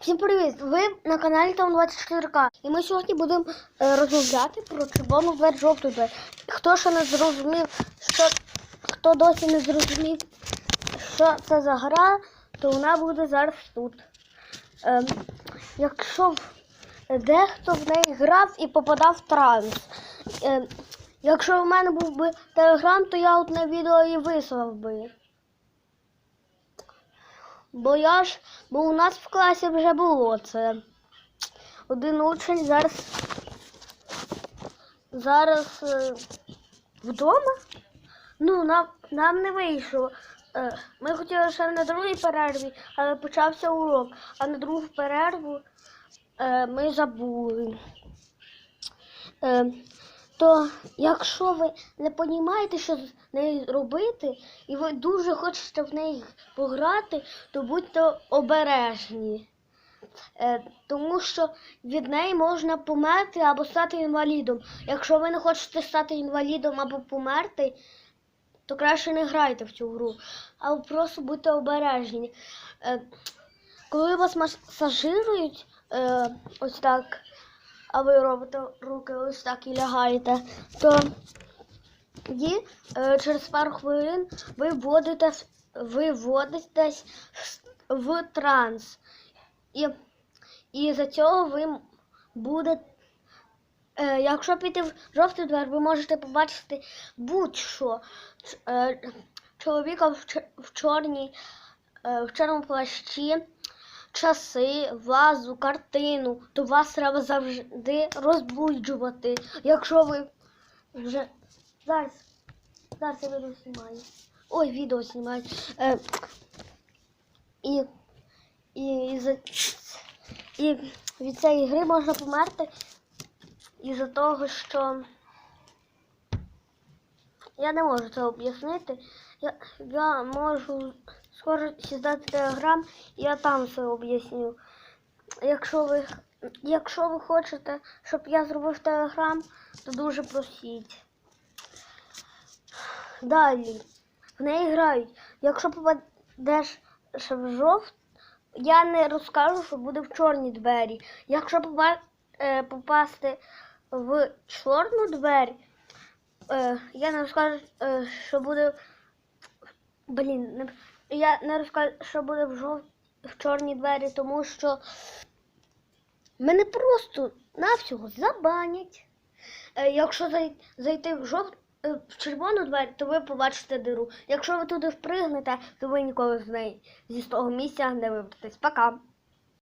Всім привіт! Ви на каналі Там 24К. І ми сьогодні будемо е, розмовляти про червону двері жовту двері. Хто ще не зрозумів, що хто досі не зрозумів, що це за гра, то вона буде зараз тут. Е, якщо дехто в неї грав і попадав в транс. Е, якщо в мене був би телеграм, то я одне відео і вислав би. Бо я ж, бо у нас в класі вже було це. Один учень зараз зараз е, вдома. Ну, нам, нам не вийшло. Е, ми хотіли ще на другій перерві, але почався урок. А на другу перерву е, ми забули. Е, то якщо ви не розумієте, що з нею робити, і ви дуже хочете в неї пограти, то будьте обережні. Е, тому що від неї можна померти або стати інвалідом. Якщо ви не хочете стати інвалідом або померти, то краще не грайте в цю гру, або просто будьте обережні. Е, коли вас масажирують, е, ось так, а ви робите руки ось так і лягаєте, то тоді е, через пару хвилин ви вводите, ви вводитесь в, транс. І, і за цього ви будете. Якщо піти в жовтий двер, ви можете побачити будь-що. Е, чоловіка в, в чорній, е, в чорному плащі, часи, вазу, картину, то вас треба завжди розбуджувати. Якщо ви вже зараз, зараз я відео знімаю. Ой, відео знімаю. Е, і, і, і, за, і від цієї гри можна померти із-за того, що я не можу це об'яснити. Я, я можу скоро сідати телеграм, я там все об'ясню. Якщо ви, якщо ви хочете, щоб я зробив телеграм, то дуже просіть. Далі. В неї грають. Якщо попадеш ще в жовт, я не розкажу, що буде в чорні двері. Якщо е, попасти в чорну двері, е, я не розкажу, е, що буде. Блін, не, я не розкажу, що буде в жов... чорні двері, тому що мене просто навсього забанять. Е, якщо зай- зайти в жовт е, в червону двері, то ви побачите диру. Якщо ви туди впригнете, то ви ніколи з неї зі того місця не вибратесь. Пока.